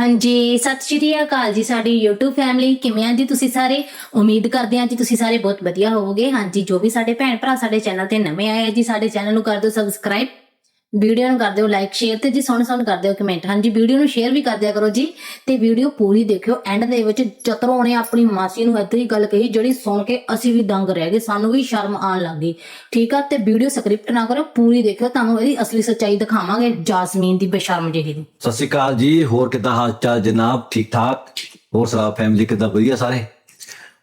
ਹਾਂਜੀ, ਸਤਿ ਸ਼੍ਰੀ ਅਕਾਲ ਜੀ ਸਾਡੀ YouTube ਫੈਮਿਲੀ ਕਿਵੇਂ ਆ ਜੀ ਤੁਸੀਂ ਸਾਰੇ? ਉਮੀਦ ਕਰਦੇ ਆਂ ਜੀ ਤੁਸੀਂ ਸਾਰੇ ਬਹੁਤ ਵਧੀਆ ਹੋਵੋਗੇ। ਹਾਂਜੀ, ਜੋ ਵੀ ਸਾਡੇ ਭੈਣ ਭਰਾ ਸਾਡੇ ਚੈਨਲ ਤੇ ਨਵੇਂ ਆਏ ਆ ਜੀ, ਸਾਡੇ ਚੈਨਲ ਨੂੰ ਕਰ ਦਿਓ ਸਬਸਕ੍ਰਾਈਬ ਵੀਡੀਓ ਨੂੰ ਕਰ ਦਿਓ ਲਾਈਕ ਸ਼ੇਅਰ ਤੇ ਜੀ ਸੁਣ ਸੁਣ ਕਰ ਦਿਓ ਕਮੈਂਟ ਹਾਂਜੀ, ਵੀਡੀਓ ਨੂੰ ਸ਼ੇਅਰ ਵੀ ਕਰ ਦਿਆ ਕਰੋ ਜੀ ਤੇ ਵੀਡੀਓ ਪੂਰੀ ਦੇਖਿਓ। ਐਂਡ ਦੇ ਵਿੱਚ ਚਤਰੋਂ ਨੇ ਆਪਣੀ ਮਾਸੀ ਨੂੰ ਏਦਾਂ ਹੀ ਗੱਲ ਕਹੀ ਜਿਹੜੀ ਸੁਣ ਕੇ ਅਸੀਂ ਵੀ ਦੰਗ ਰਹਿ ਗਏ, ਸਾਨੂੰ ਵੀ ਸ਼ਰਮ ਆਣ ਲੱਗ ਠੀਕ ਆ? ਤੇ ਵੀਡੀਓ ਸਕ੍ਰਿਪਟ ਨਾ ਕਰੋ, ਪੂਰੀ ਦੇਖਿਓ, ਤੁਹਾਨੂੰ ਇਹਦੀ ਅਸਲੀ ਸੱਚਾਈ ਦਿਖਾਵਾਂਗੇ ਜਾਸਮੀਨ ਦੀ ਬੇਸ਼ਰਮ ਜਿਹੀ ਦੀ। ਸਤਿ ਸ਼੍ਰੀ ਅਕਾਲ ਜੀ, ਹੋਰ ਕਿੱਦਾਂ ਹਾਲ ਚਾਲ ਜਨਾਬ? ਠੀਕ ਠਾਕ? ਹੋਰ ਸਾਰਾ ਫੈਮਿਲੀ ਕਿੱਦਾਂ? ਵਧੀਆ ਸਾਰੇ?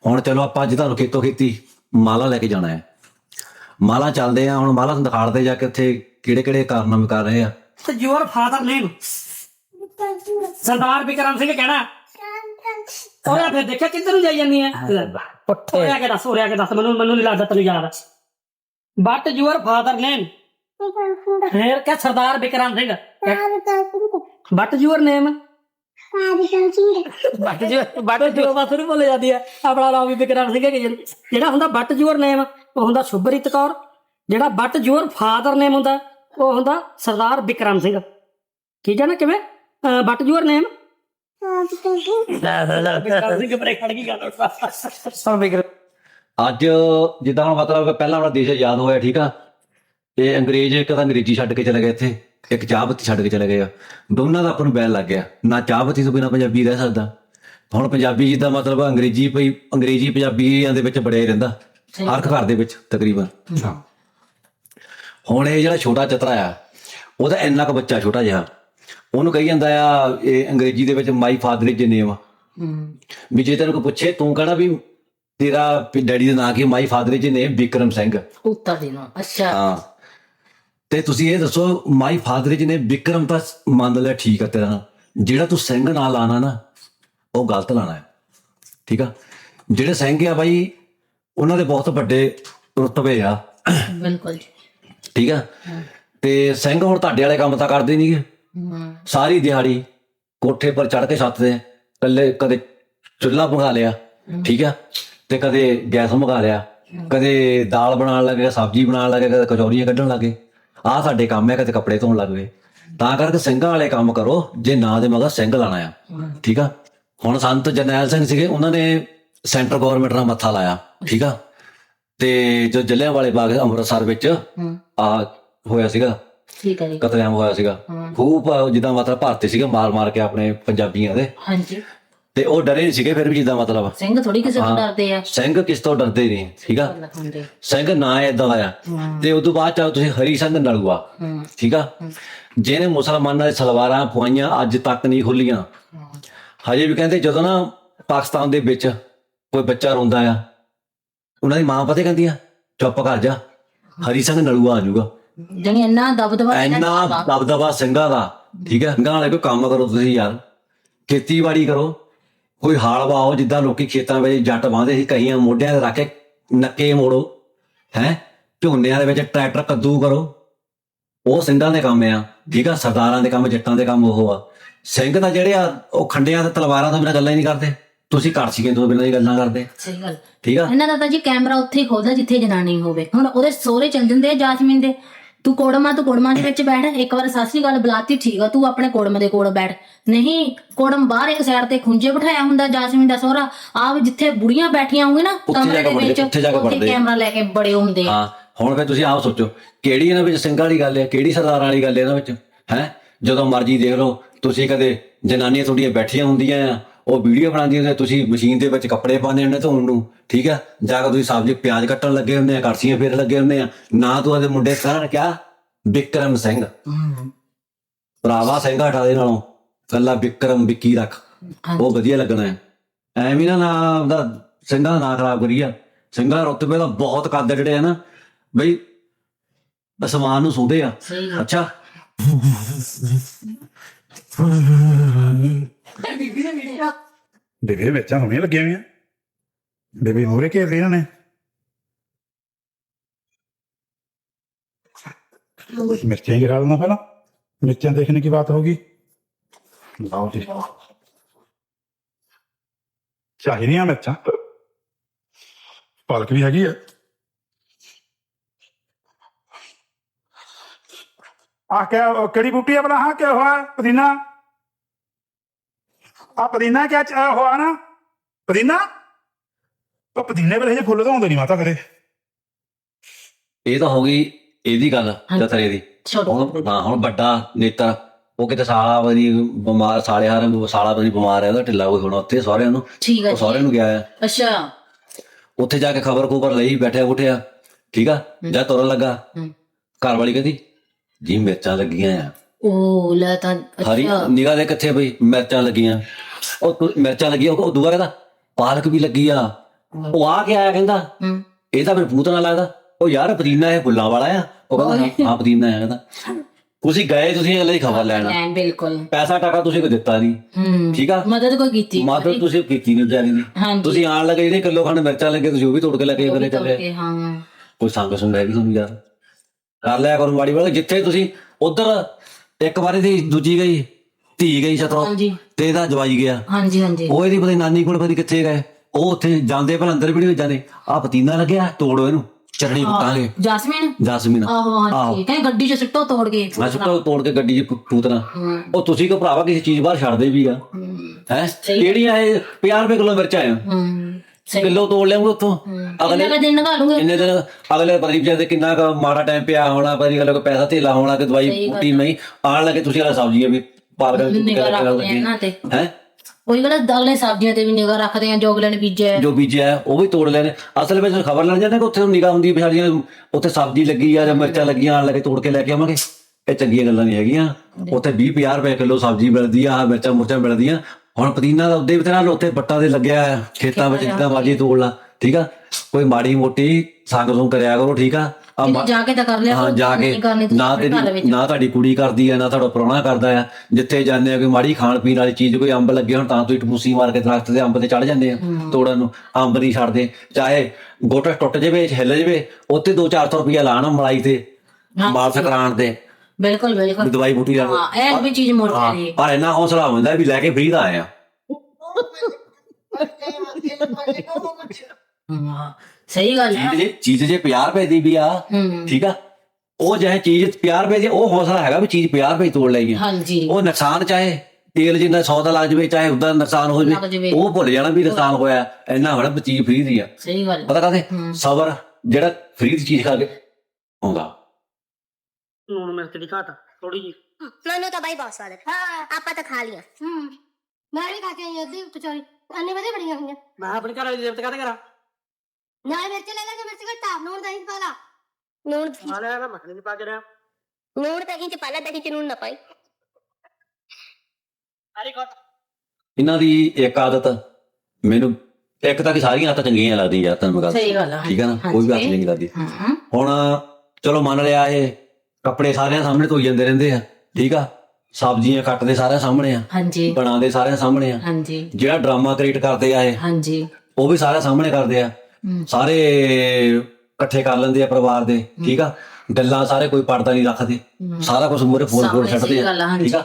ਹੁਣ ਚਲੋ ਆਪਾਂ ਅੱਜ ਤੁਹਾਨੂੰ ਖੇਤੋਂ ਖੇਤੀ ਮਾਲਾ ਲੈ ਕੇ ਜਾਣਾ ਹੈ। ਮਾਲਾ ਚੱਲਦੇ ਆ ਹੁਣ ਮਾਲਾ ਤੁਹਾਨੂੰ ਦਿਖਾੜਦੇ ਜਾ ਕੇ ਉੱਥੇ ਕਿਹੜੇ ਕਿਹੜੇ ਕਾਰਨਾਮੇ ਕਰ ਰਹੇ ਆ। ਤੇ your father name Sardar Bikram Singh ਕਹਿਣਾ ਉਹਨੇ ਫਿਰ ਦੇਖਿਆ ਕਿੱਧਰ ਨੂੰ ਜਾਈ ਜਾਂਦੀ ਹੈ ਹੋਰਿਆ ਕੇ ਦੱਸ ਹੋਰਿਆ ਕੇ ਦੱਸ ਮੈਨੂੰ ਮੈਨੂੰ ਨਹੀਂ ਲੱਗਦਾ ਤੈਨੂੰ ਯਾਦ। ਬਟ ਯੂਅਰ ਫਾਦਰ ਨੇਮ ਫੇਰ ਕਹ Sardar Bikram Singh? But your name but ਜੋ ਬਟ ਜੋ ਬਸ ਬੋਲੇ ਜਾਂਦੀ ਹੈ ਆਪਣਾ ਨਾਮ ਵੀ ਬਿਕਰਮ ਸਿੰਘ ਹੈ ਜਿਹੜਾ ਹੁੰਦਾ ਬਟ ਯੂਅਰ ਨੇਮ ਉਹ ਹੁੰਦਾ ਸ਼ੁਭਰੀਤ ਕੌਰ ਜਿਹੜਾ ਬਟ ਯੂਅਰ ਫਾਦਰ ਨੇਮ ਹੁੰਦਾ ਉਹ ਹੁੰਦਾ ਸਰਦਾਰ ਬਿਕਰਮ ਸਿੰਘ। ਠੀਕ ਹੈ ਨਾ ਕਿਵੇਂ ਬਟ ਯੂਅਰ ਨੇਮ? ਸਿੰਘ। ਖੜ ਗਈ ਗੱਲ ਅੱਜ ਜਿੱਦਾਂ ਹੁਣ ਮਤਲਬ ਪਹਿਲਾਂ ਆਪਣਾ ਦੇਸ਼ ਆਜ਼ਾਦ ਹੋਇਆ ਠੀਕ ਆ? ਤੇ ਅੰਗਰੇਜ਼ ਇੱਕ ਤਾਂ ਅੰਗਰੇਜ਼ੀ ਛੱਡ ਕੇ ਚਲੇ ਗਏ ਇੱਥੇ ਇੱਕ ਚਾਹ ਪੱਤੀ ਛੱਡ ਕੇ ਚਲੇ ਗਏ ਆ। ਦੋਨਾਂ ਦਾ ਆਪਾਂ ਨੂੰ ਬੈਨ ਲੱਗ ਗਿਆ ਨਾ ਚਾਹ ਪੱਤੀ ਤੋਂ ਬਿਨਾ ਪੰਜਾਬੀ ਰਹਿ ਸਕਦਾ। ਹੁਣ ਪੰਜਾਬੀ ਜਿੱਦਾਂ ਮਤਲਬ ਅੰਗਰੇਜ਼ੀ ਪਈ ਅੰਗਰੇਜ਼ੀ ਪੰਜਾਬੀ ਦੇ ਵਿੱਚ ਬੜਿਆ ਹੀ ਰਹਿੰਦਾ। ਹਰ ਇੱਕ ਘਰ ਦੇ ਵਿੱਚ ਤਕਰੀਬਨ। ਹੁਣ ਇਹ ਜਿਹੜਾ ਛੋਟਾ ਚਤਰਾ ਆ ਉਹਦਾ ਇੰਨਾ ਕੁ ਬੱਚਾ ਛੋਟਾ ਜਿਹਾ ਉਹਨੂੰ ਕਹੀ ਜਾਂਦਾ ਆ ਇਹ ਅੰਗਰੇਜ਼ੀ ਦੇ ਵਿੱਚ ਮਾਈ ਫਾਦਰ ਇਜ਼ ਨੇਮ ਵੀ ਜੇ ਤੈਨੂੰ ਕੋਈ ਪੁੱਛੇ ਤੂੰ ਕਹਣਾ ਵੀ ਤੇਰਾ ਡੈਡੀ ਦਾ ਨਾਂ ਕੀ my father is name Vikram Singh ਉੱਤਰ ਦੇ ਨੂੰ ਅੱਛਾ। ਹਾਂ। ਤੇ ਤੁਸੀਂ ਇਹ ਦੱਸੋ ਮਾਈ ਫਾਦਰ ਇਜ਼ ਨੇ ਵਿਕਰਮ ਤਾਂ ਮੰਨ ਲਿਆ ਠੀਕ ਆ ਤੇਰਾ ਜਿਹੜਾ ਤੂੰ ਸਿੰਘ ਨਾਲ ਲਾਣਾ ਨਾ ਉਹ ਗਲਤ ਲਾਣਾ ਹੈ। ਠੀਕ ਆ? ਜਿਹੜੇ ਸਿੰਘ ਆ ਬਾਈ ਉਹਨਾਂ ਦੇ ਬਹੁਤ ਵੱਡੇ ਰੁਤਬੇ ਆ। ਬਿਲਕੁਲ ਜੀ। ਠੀਕ ਆ? ਤੇ ਸਿੰਘ ਹੁਣ ਤੁਹਾਡੇ ਵਾਲੇ ਕੰਮ ਤਾਂ ਕਰਦੇ ਨਹੀਂਗੇ ਸਾਰੀ ਦਿਹਾੜੀ ਕੋਠੇ ਪਰ ਚੜ ਕੇ ਛੱਤ ਤੇ ਕੱਲੇ ਕਦੇ ਚੁੱਲ੍ਹਾ ਭਗਾ ਲਿਆ ਠੀਕ ਆ? ਤੇ ਕਦੇ ਗੈਸ ਭਗਾ ਲਿਆ ਕਦੇ ਦਾਲ ਬਣਾਉਣ ਲੱਗੇ ਸਬਜ਼ੀ ਬਣਾਉਣ ਲੱਗੇ ਕਦੇ ਕਚੌਰੀਆਂ ਕੱਢਣ ਲੱਗੇ। ਆਹ ਸਾਡੇ ਕੰਮ ਹੈ ਕਦੇ ਕੱਪੜੇ ਧੋਣ ਲੱਗ ਗਏ। ਤਾਂ ਕਰਕੇ ਸਿੰਘਾਂ ਵਾਲੇ ਕੰਮ ਕਰੋ ਜੇ ਨਾ ਦੇ ਮਗਾ ਸਿੰਘ ਲਾਣਾ ਆ। ਠੀਕ ਆ? ਹੁਣ ਸੰਤ ਜਰਨੈਲ ਸਿੰਘ ਸੀਗੇ ਉਹਨਾਂ ਨੇ ਸੈਂਟਰ ਗਵਰਨਮੈਂਟ ਨਾਲ ਮੱਥਾ ਲਾਇਆ। ਠੀਕ ਆ? ਤੇ ਜੋ ਜੱਲਿਆਂ ਵਾਲੇ ਬਾਗ ਅੰਮ੍ਰਿਤਸਰ ਵਿੱਚ ਆ ਹੋਇਆ ਸੀਗਾ। ਠੀਕ ਹੈ ਜੀ। ਕਤਲੇਆਮ ਹੋਇਆ ਸੀਗਾ। ਖੂਬ ਜਿੱਦਾਂ ਮਤਲਬ ਭਾਰਤੀ ਸੀਗੇ ਮਾਰ ਮਾਰ ਕੇ ਆਪਣੇ ਪੰਜਾਬੀਆਂ ਦੇ। ਹਾਂਜੀ। ਤੇ ਉਹ ਡਰੇ ਨਹੀਂ ਸੀਗੇ ਫਿਰ ਵੀ ਜਿੱਦਾਂ ਮਤਲਬ। ਸਿੰਘ ਥੋੜੀ ਕਿਸੇ ਤੋਂ ਡਰਦੇ ਆ। ਸਿੰਘ ਕਿਸ ਤੋਂ ਡਰਦੇ ਨਹੀਂ ਠੀਕ ਆ? ਸਿੰਘ ਨਾ ਆਇਆ ਹਮ, ਤੇ ਉਦੋਂ ਬਾਅਦ ਚਾਹ ਤੁਸੀਂ ਹਰੀ ਸਿੰਘ ਨਲੂਆ ਠੀਕ ਆ? ਜਿਹਨੇ ਮੁਸਲਮਾਨਾਂ ਦੇ ਸਲਵਾਰਾਂ ਪਵਾਈਆਂ ਅੱਜ ਤੱਕ ਨਹੀਂ ਖੁੱਲੀਆਂ। ਹਜੇ ਵੀ ਕਹਿੰਦੇ ਜਦੋਂ ਨਾ ਪਾਕਿਸਤਾਨ ਦੇ ਵਿੱਚ ਕੋਈ ਬੱਚਾ ਰੋਂਦਾ ਆ ਉਹਨਾਂ ਦੀ ਮਾਂ ਪਤਾ ਕਹਿੰਦੀ ਆ ਚੁੱਪ ਕਰ ਜਾ ਹਰੀ ਸਿੰਘ ਨਲੂਆ ਆ ਜਾਊਗਾ। ਜਾਣੀ ਇੰਨਾ ਦਬਦਬਾ ਇੰਨਾ ਦਬਦਬਾ ਸਿੰਘਾਂ ਦਾ ਠੀਕ ਹੈ? ਸਿੰਘਾਂ ਵਾਲੇ ਕੋਈ ਕੰਮ ਕਰੋ ਤੁਸੀਂ ਯਾਰ। ਖੇਤੀਬਾੜੀ ਕਰੋ। ਕੋਈ ਹਾਲ ਵਾਓ ਜਿੱਦਾਂ ਲੋਕੀ ਖੇਤਾਂ ਵਿੱਚ ਜੱਟ ਵਾਹੁੰਦੇ ਸੀ ਕਈਆਂ ਮੋਢਿਆਂ ਤੇ ਰੱਖ ਕੇ ਨੱਕੇ ਮੋੜੋ ਹੈ? ਝੋਨਿਆਂ ਦੇ ਵਿੱਚ ਟਰੈਕਟਰ ਕੱਦੂ ਕਰੋ। ਉਹ ਸਿੰਘਾਂ ਦੇ ਕੰਮ ਆ ਠੀਕ ਆ? ਸਰਦਾਰਾਂ ਦੇ ਕੰਮ ਜੱਟਾਂ ਦੇ ਕੰਮ ਉਹ ਆ। ਸਿੰਘ ਤਾਂ ਜਿਹੜੇ ਆ ਉਹ ਖੰਡਿਆਂ ਤੇ ਤਲਵਾਰਾਂ ਤੋਂ ਬਿਨਾਂ ਗੱਲਾਂ ਹੀ ਨਹੀਂ ਕਰਦੇ। ਤੁਸੀਂ ਕੜਛੀਆਂ ਤੋਂ ਬਿਨਾਂ ਹੀ ਗੱਲਾਂ ਕਰਦੇ। ਸਹੀ ਗੱਲ। ਠੀਕ ਆ? ਇਹਨਾਂ ਦਾ ਤਾਂ ਜੀ ਕੈਮਰਾ ਉੱਥੇ ਹੀ ਖੋਲਦਾ ਜਿੱਥੇ ਜਨਾਨੀ ਹੋਵੇ। ਹੁਣ ਉਹਦੇ ਸੋਹਰੇ ਚੱਲ ਜਾਂਦੇ ਆ ਜਾਸਮੀਨ ਦੇ। ਤੂੰ ਕੋੜਮਾ ਤੂੰ ਕੋੜਮਾ ਦੇ ਵਿੱਚ ਬੈਠ। ਇੱਕ ਵਾਰ ਸਾਸਰੀ ਗੱਲ ਬੁਲਾਤੀ ਠੀਕ ਆ ਤੂੰ ਆਪਣੇ ਕੋੜਮ ਦੇ ਕੋਲ ਬੈਠ। ਨਹੀਂ ਕੋੜਮ ਬਾਹਰ ਇੱਕ ਸਾਈਡ ਤੇ ਖੁੰਝੇ ਬਿਠਾਇਆ ਹੁੰਦਾ ਜਾਸਮੀਨ ਦਾ ਸੋਹਰਾ। ਆ ਵੀ ਜਿੱਥੇ ਬੁੜੀਆਂ ਬੈਠੀਆਂ ਹੋਣਗੇ ਨਾ ਕਮਰੇ ਦੇ ਵਿੱਚ ਉੱਥੇ ਜਾ ਕੇ ਵੜਦੇ। ਕੈਮਰਾ ਲੈ ਕੇ ਬੜੇ ਹੁੰਦੇ ਆ। ਹਾਂ ਹੁਣ ਫਿਰ ਤੁਸੀਂ ਆਪ ਸੋਚੋ ਕਿਹੜੀ ਇਹਨਾਂ ਵਿੱਚ ਸਿੰਘਾਂ ਵਾਲੀ ਗੱਲ ਹੈ ਕਿਹੜੀ ਸਰਦਾਰਾਂ ਵਾਲੀ ਗੱਲ ਹੈ ਇਹਨਾਂ ਵਿੱਚ? ਹੈ? ਜਦੋਂ ਮਰਜ਼ੀ ਦੇਖ ਲਓ ਤੁਸੀਂ ਕਦੇ ਜਨਾਨੀਆਂ ਤੁਹਾਡੀਆਂ ਬੈਠੀਆਂ ਹੁੰਦੀਆਂ ਆ ਉਹ ਵੀਡੀਓ ਬਣਾਉਂਦੀਆਂ ਨੇ ਤੁਸੀਂ ਮਸ਼ੀਨ ਦੇ ਵਿੱਚ ਕੱਪੜੇ ਪਾਉਂਦੇ ਹੁੰਦੇ ਧੋਣ ਨੂੰ ਠੀਕ ਆ? ਜਾ ਕੇ ਤੁਸੀਂ ਸਬਜ਼ੀ ਪਿਆਜ਼ ਕੱਟਣ ਲੱਗੇ ਹੁੰਦੇ ਆ ਕੜਛੀਆਂ ਫੇਰ ਲੱਗੇ ਹੁੰਦੇ ਆ ਨਾ ਤੂੰ ਆਦੇ ਮੁੰਡੇ ਕਰਨ ਕਿਆ ਵਿਕਰਮ ਸਿੰਘ। ਭਰਾਵਾ ਸਿੰਘ ਹਟਾ ਦੇ ਨਾਲੋਂ ਕੱਲਾ ਵਿਕਰਮ ਵਿੱਕੀ ਰੱਖ। ਉਹ ਵਧੀਆ ਲੱਗਣਾ ਹੈ। ਐਵੇਂ ਨਾ ਨਾ ਉਹਦਾ ਸਿੰਘਾਂ ਦਾ ਨਾਂ ਖਰਾਬ ਕਰੀਆ ਸਿੰਘਾਂ ਦਾ ਰੁਤਬੇ ਦਾ ਬਹੁਤ ਕੱਦ ਜਿਹੜੇ ਆ ਨਾ ਬਈ ਅਸਮਾਨ ਨੂੰ ਸੂਦੇ ਆ। ਸਹੀ ਗੱਲ ਅੱਛਾ ਬੇਬੇ, ਵਿੱਚ ਹੁਣੇ ਲੱਗੇ ਹੋਏ ਆ ਬੇਬੇ ਮੂਰੇ ਘੇਰ ਇਹਨਾਂ ਨੇ। ਮਿਰਚਾਂ ਹੀ ਗਿਰਾ ਦੇਣਾ ਪਹਿਲਾਂ। ਮਿਰਚਾਂ ਦੇਖਣੇ ਕੀ ਬਾਤ ਹੋਗੀ ਲਾਓ ਚਾਹੀਦੀਆਂ ਮਿਰਚਾਂ। ਪਾਲਕ ਵੀ ਹੈਗੀ ਆ। ਆ ਕਿਆ, ਕਿਹੜੀ ਬੂਟੀ ਆ ਬਣਾ ਹਾਂ ਕਿਆ ਹੋਇਆ? ਪੁਦੀਨਾ? ਆ ਪੁਦੀਨਾ ਕਿਆ ਚ ਹੋਆ ਨਾ। ਪੁਦੀਨਾ? ਉਹ ਪੁਦੀਨੇ ਪਰ ਇਹ ਫੁੱਲ ਤਾਂ ਹੁੰਦੇ ਨਹੀਂ ਮਾਤਾ ਕਰੇ ਇਹ ਤਾਂ ਹੋ ਗਈ ਇਹਦੀ ਗੱਲ। ਜਤਰੇ ਦੀ। ਹੁਣ ਹਾਂ ਹੁਣ ਵੱਡਾ ਨੇਤਾ ਉਹ ਕਿਤੇ ਸਾਲਾ ਬਣੀ ਬਿਮਾਰ ਸਾਲੇ ਹਾਰ ਸਾਲਾ ਬਣੀ ਬਿਮਾਰ ਹੈ ਉਹਦਾ ਢਿੱਲਾ ਹੁਣ ਉੱਥੇ ਸਹੁਰਿਆਂ ਨੂੰ। ਠੀਕ ਹੈ ਉਹ ਸਹੁਰੇ ਨੂੰ ਗਿਆ ਆ ਅੱਛਾ। ਉੱਥੇ ਜਾ ਕੇ ਖਬਰ ਖੂਬਰ ਲਈ ਬੈਠਿਆ ਉਠਿਆ ਠੀਕ ਆ? ਜਦ ਤੁਰਨ ਲੱਗਾ। ਹੂੰ। ਘਰ ਵਾਲੀ ਕਹਿੰਦੀ ਜੀ ਮਿਰਚਾਂ ਲੱਗੀਆਂ ਆ। ਉਹ ਲੈ ਤਾਂ ਹਰੀ ਅੱਛਾ। ਨਿਗਾਹ ਦੇ ਕਿੱਥੇ ਬਈ? ਮਿਰਚਾਂ ਲੱਗੀਆਂ। ਉਹ ਤੂੰ- ਮਿਰਚਾਂ ਲੱਗੀਆਂ ਉਹ ਦੂਆ ਕਹਿੰਦਾ ਪਾਲਕ ਵੀ ਲੱਗੀ ਆ। ਉਹ ਆ ਕੇ ਆਇਆ ਕਹਿੰਦਾ ਹੂੰ। ਇਹ ਤਾਂ ਫਿਰ ਭੂਤ ਨਾ ਲੱਗਦਾ। ਉਹ ਯਾਰ ਪਦੀਨਾ ਇਹ ਫੁੱਲਾਂ ਵਾਲਾ ਆ। ਉਹ ਕਹਿੰਦਾ ਹਾਂ, ਹਾਂ ਪਦੀਨਾ ਆ ਕਹਿੰਦਾ। ਤੁਸੀਂ ਗਏ ਤੁਸੀਂ ਅਗਲੇ ਦੀ ਖਬਰ ਲੈਣਾ। ਲੈਣ ਬਿਲਕੁਲ। ਪੈਸਾ ਟਕਾ ਤੁਸੀਂ ਕੋਈ ਦਿੱਤਾ ਨਹੀਂ। ਹੂੰ। ਠੀਕ ਆ? ਮਦਦ ਕੋਈ ਕੀਤੀ। ਮਾਤਰ ਤੁਸੀਂ ਕੀਤੀ ਨਹੀਂ ਵਿਚਾਰੀ ਦੀ। ਤੁਸੀਂ ਆਣ ਲੱਗੇ ਜਿਹੜੇ ਕਿਲੋ ਖੰਡ ਮਿਰਚਾਂ ਲੱਗੇ ਤੁਸੀਂ ਉਹ ਵੀ ਤੋੜ ਕੇ ਲੈ ਕੇ ਬਲੇ ਚੱਲੇ। ਹਾਂ। ਕੋਈ ਸੰਗ ਸੁੰਗ ਹੈਗੀ ਤੁਹਾਨੂੰ ਯਾਰ। ਕਰ ਲਿਆ ਕਰੋ ਮਾੜੀ ਵਾਲਾ ਜਿੱਥੇ ਤੁਸੀਂ ਉਧਰ ਇੱਕ ਵਾਰੀ ਦੀ ਦੂਜੀ ਗਈ। ਧੀ ਗਈ ਹਾਂਜੀ। ਤੇ ਇਹਦਾ ਜਵਾਈ ਗਿਆ। ਹਾਂਜੀ ਹਾਂਜੀ। ਉਹ ਇਹਦੀ ਪਤਾ ਨੀ ਨਾਨੀ ਕੋਲ ਪਤਾ ਨੀ ਕਿੱਥੇ ਗਏ। ਉਹ ਉੱਥੇ ਜਾਂਦੇ ਭਲ ਅੰਦਰ ਵੀ ਨਹੀਂ ਜਾਂਦੇ। ਆ ਪਤੀਨਾ ਲੱਗਿਆ ਤੋੜੋ ਇਹਨੂੰ। ਚਟਣੀ ਕੁੱਟਾਂਗੇ। ਜਾਸਮੀਨ? ਜਸਮੀਨ। ਆਹੋ ਹਾਂਜੀ ਕਹਿੰਦੇ ਗੱਡੀ 'ਚ ਸਿੱਟੋ ਤੋੜ ਕੇ ਮੈਂ ਸੁੱਟੋ ਤੋੜ ਕੇ ਗੱਡੀ 'ਚ ਪੂਤਨਾ ਹੂੰ। ਉਹ ਤੁਸੀਂ ਕੋ ਭਰਾਵਾ ਕਿਸੇ ਚੀਜ਼ ਬਾਹਰ ਛੱਡਦੇ ਵੀ ਆ। ਹੂੰ। ਹੈ? ਕਿਹੜੀਆਂ ਇਹ 50 ਰੁਪਏ ਕਿਲੋ ਮਿਰਚਾਂ ਆ? ਹੂੰ। ਸਹੀ। ਕਿਲੋ ਤੋੜ ਲਿਆਉਂਗੇ ਉੱਥੋਂ? ਅਗਲੇ ਅਗਲੇ ਦਿਨ ਨਗਾ ਲੂਗੇ? ਇੰਨੇ ਦਿਨ? ਅਗਲੇ ਨੀ ਦੇ ਕਿੰਨਾ ਕੁ ਮਾੜਾ ਟਾਈਮ ਪਿਆ ਹੋਣਾ ਨੀ ਅਗਲੇ ਕੋ ਪੈਸਾ ਧੇਲਾ ਹੋਣਾ ਕਿ ਦਵਾਈ ਬੂਟੀ ਨਹੀਂ। ਆਣ ਲੱਗੇ ਤੁਸੀਂ ਅਗਲਾ ਸਬਜ਼ੀਆਂ ਵੀ। ਪਾਲਕ ਨਿਗਾ ਰੱਖਦੇ ਆ ਇਹਨਾਂ ਤੇ। ਹੈ? ਉਹੀ ਗੱਲ ਅਗਲੇ ਸਬਜ਼ੀਆਂ ਤੇ ਵੀ ਨਿਗਾ ਰੱਖਦੇ ਆ ਜੋ ਅਗਲੇ ਨੇ ਬੀਜਿਆ ਹੈ। ਜੋ ਬੀਜਿਆ ਹੈ, ਉਹ ਵੀ ਤੋੜ ਲੈਣੇ। ਅਸਲ ਵਿੱਚ ਖਬਰ ਲੱਗ ਜਾਂਦੇ ਕਿ ਉੱਥੇ ਨਿਗਾਹ ਹੁੰਦੀ ਬਿਹਾਰੀਆਂ ਉੱਥੇ ਸਬਜ਼ੀ ਲੱਗੀ ਆ ਜਾਂ ਮਿਰਚਾਂ ਲੱਗੀਆਂ ਆਣ ਲੱਗੇ ਤੋੜ ਕੇ ਲੈ ਕੇ ਆਵਾਂਗੇ। ਇਹ ਚੰਗੀਆਂ ਗੱਲਾਂ ਨਹੀਂ ਹੈਗੀਆਂ। ਉੱਥੇ 20 50 ਰੁਪਏ ਕਿਲੋ ਸਬਜ਼ੀ ਮਿਲਦੀ ਆ ਆਹ ਮਿਰਚਾਂ ਮੁਰਚਾਂ ਮਿਲਦੀਆਂ। ਹੁਣ ਪਦੀਨਾ ਦਾ ਉੱਦੇ ਵੀ ਤਰ੍ਹਾਂ ਉੱਥੇ ਪੱਟਾਂ ਦੇ ਲੱਗਿਆ ਹੈ, ਖੇਤਾਂ ਵਿੱਚ ਜਿੱਦਾਂ ਮਰਜ਼ੀ ਤੋੜ ਲਾ ਠੀਕ ਆ? ਕੋਈ ਮਾੜੀ ਮੋਟੀ ਸੰਗ ਸੁੰਗ ਕਰਿਆ ਕਰੋ ਠੀਕ ਆ? ਆ ਕਿਤੇ ਜਾ ਕੇ ਤਾਂ ਕਰ ਲਿਆ ਹਾਂ ਜਾ ਕੇ ਨਹੀਂ ਨਾ ਤੇਰੀ ਨਾ ਤੁਹਾਡੀ ਕੁੜੀ ਕਰਦੀ ਆ ਨਾ ਤੁਹਾਡਾ ਪ੍ਰਾਹੁਣਾ ਕਰਦਾ ਆ ਜਿੱਥੇ ਜਾਂਦੇ ਆ ਕੋਈ ਮਾੜੀ ਖਾਣ ਪੀਣ ਵਾਲੀ ਚੀਜ਼ ਕੋਈ ਅੰਬ ਲੱਗੇ ਹੁਣ ਤਾਂ ਤੁਸੀਂ ਟਪੂਸੀ ਮਾਰ ਕੇ ਦਰਖਤ ਦੇ ਅੰਬ ਤੇ ਚੜ ਜਾਂਦੇ ਆ ਤੋੜਨ ਨੂੰ। ਅੰਬ ਨਹੀਂ ਛੱਡਦੇ। ਚਾਹੇ ਗੋਟਾ ਟੁੱਟ ਜਾਵੇ ਹਿੱਲ ਜਾਵੇ ਉੱਤੇ 2-400 ਰੁਪਇਆ ਲਾਣ ਮਲਾਈ ਤੇ ਮਾਲਸ਼ ਕਰਾਉਣ ਤੇ। ਬਿਲਕੁਲ ਬਿਲਕੁਲ। ਦਵਾਈ ਬੂਟੀ ਲਾ ਹਾਂ ਇਹ ਵੀ ਚੀਜ਼ ਮੁੜ ਹਾਂ ਰਹੀ ਪਰ ਇੰਨਾ ਹੌਸਲਾ ਹੁੰਦਾ ਵੀ ਲੈ ਕੇ ਫ੍ਰੀ ਦਾ ਆਏ ਆ। ਹਾਂ। ਸਹੀ ਗੱਲ ਹੈ। ਚੀਜ਼ ਜੇ ਚੀਜ਼ ਜੇ 50 ਰੁਪਏ ਦੀ ਵੀ ਆ ਹੂੰ। ਠੀਕ ਆ ਉਹ ਜਿਹੇ ਚੀਜ਼ 50 ਰੁਪਏ ਦੀ ਉਹ ਹੌਸਲਾ ਹੈਗਾ ਵੀ ਚੀਜ਼ 50 ਰੁਪਏ ਤੋੜ ਲਈ ਆ। ਹਾਂਜੀ। ਉਹ ਨੁਕਸਾਨ ਚਾਹੇ ਤੇਲ ਜਿੰਨਾ 100 ਦਾ ਲੱਗ ਜਵੇ ਚਾਹੇ ਉਹਦਾ ਨੁਕਸਾਨ ਹੋ ਲੱਗ ਜਵੇ ਜਾਵੇ। ਉਹ ਭੁੱਲ ਜਾਣਾ ਵੀ ਨੁਕਸਾਨ ਹੋਇਆ ਇੰਨਾ ਹੋਣਾ ਵੀ ਚੀਜ਼ ਫ੍ਰੀ ਦੀ ਆ। ਸਹੀ ਗੱਲ। ਪਤਾ ਕਾਹਦੇ? ਹੂੰ। ਸਬਰ ਜਿਹੜਾ ਫ੍ਰੀ ਦੀ ਚੀਜ਼ ਖਾ ਕੇ ਆਉਂਦਾ। ਲੂਣ ਮਿਰਚ ਦੀ ਘਾਟ ਥੋੜੀ ਜੀ ਮੈਨੂੰ ਤਾਂ ਬਾਈ ਬਹੁਤ ਸਵਾਦ ਹੈ। ਆਪਾਂ ਤਾਂ ਖਾ ਲਿਆ ਹੂੰ। ਮੈਂ ਵੀ ਖਾ ਕੇ ਆਈ ਅੱਧੀ ਕਚੌਰੀ ਅੰਨੇ ਵਧੇ ਬੜੀਆਂ ਹੋਈਆਂ। ਮੈਂ ਆਪਣੀ ਘਰ ਵਾਲੀ ਦੀ ਕਰਾਂ ਨਾ ਮਿਰਚ ਲੈ ਲੈ ਕੇ ਮਿਰਚ ਘਟਾ। ਨੂਣ ਦਹੀਂ ਪਾ ਲਾ। ਨੂਣ ਆ ਲੈ ਮੈਂ ਮੱਖਣੀ ਨਹੀਂ ਪਾ ਕੇ ਰਿਹਾ ਨੂਣ ਦਹੀਂ ਚ ਪਾ ਲੈ ਦਹੀਂ ਚ ਨੂਣ ਨਾ ਪਾਈ। ਅਰੇ ਘਟ ਇਹਨਾਂ ਦੀ ਇੱਕ ਆਦਤ ਮੈਨੂੰ ਇੱਕ ਤਾਂ ਕਿ ਸਾਰੀਆਂ ਆਦਤਾਂ ਚੰਗੀਆਂ ਲੱਗਦੀਆਂ ਯਾਰ ਤੈਨੂੰ ਗੱਲ ਸਹੀ ਗੱਲ ਆ। ਠੀਕ ਹੈ ਨਾ? ਕੋਈ ਵੀ ਆਦਤ। ਨਹੀਂ ਲੱਗਦੀ। ਹਾਂ। ਹੁਣ ਚਲੋ ਮੰਨ ਲਿਆ ਇਹ ਕੱਪੜੇ ਸਾਰਿਆਂ ਸਾਹਮਣੇ ਧੋਈ ਜਾਂਦੇ ਰਹਿੰਦੇ ਆ। ਠੀਕ ਆ? ਸਬਜ਼ੀਆਂ ਕੱਟਦੇ ਸਾਰਿਆਂ ਸਾਹਮਣੇ ਆ। ਹਾਂਜੀ। ਬਣਾਉਂਦੇ ਸਾਰਿਆਂ ਸਾਹਮਣੇ ਆ। ਹਾਂਜੀ। ਜਿਹੜਾ ਡਰਾਮਾ ਕ੍ਰੀਏਟ ਕਰਦੇ ਆ ਇਹ ਹਾਂਜੀ। ਉਹ ਵੀ ਸਾਰਿਆਂ ਸਾਹਮਣੇ ਕਰਦੇ ਆ। ਹੂੰ। ਸਾਰੇ ਇਕੱਠੇ ਕਰ ਲੈਂਦੇ ਆ ਪਰਿਵਾਰ ਦੇ ਠੀਕ ਆ? ਗੱਲਾਂ ਸਾਰੇ ਕੋਈ ਪਰਦਾ ਨਹੀਂ ਰੱਖਦੇ। ਹੂੰ। ਸਾਰਾ ਕੁਝ ਮੂਰੇ ਫੋਲ ਫੋਲ ਸਾਹਮਣੇ ਛੱਡਦੇ ਆ। ਠੀਕ ਆ?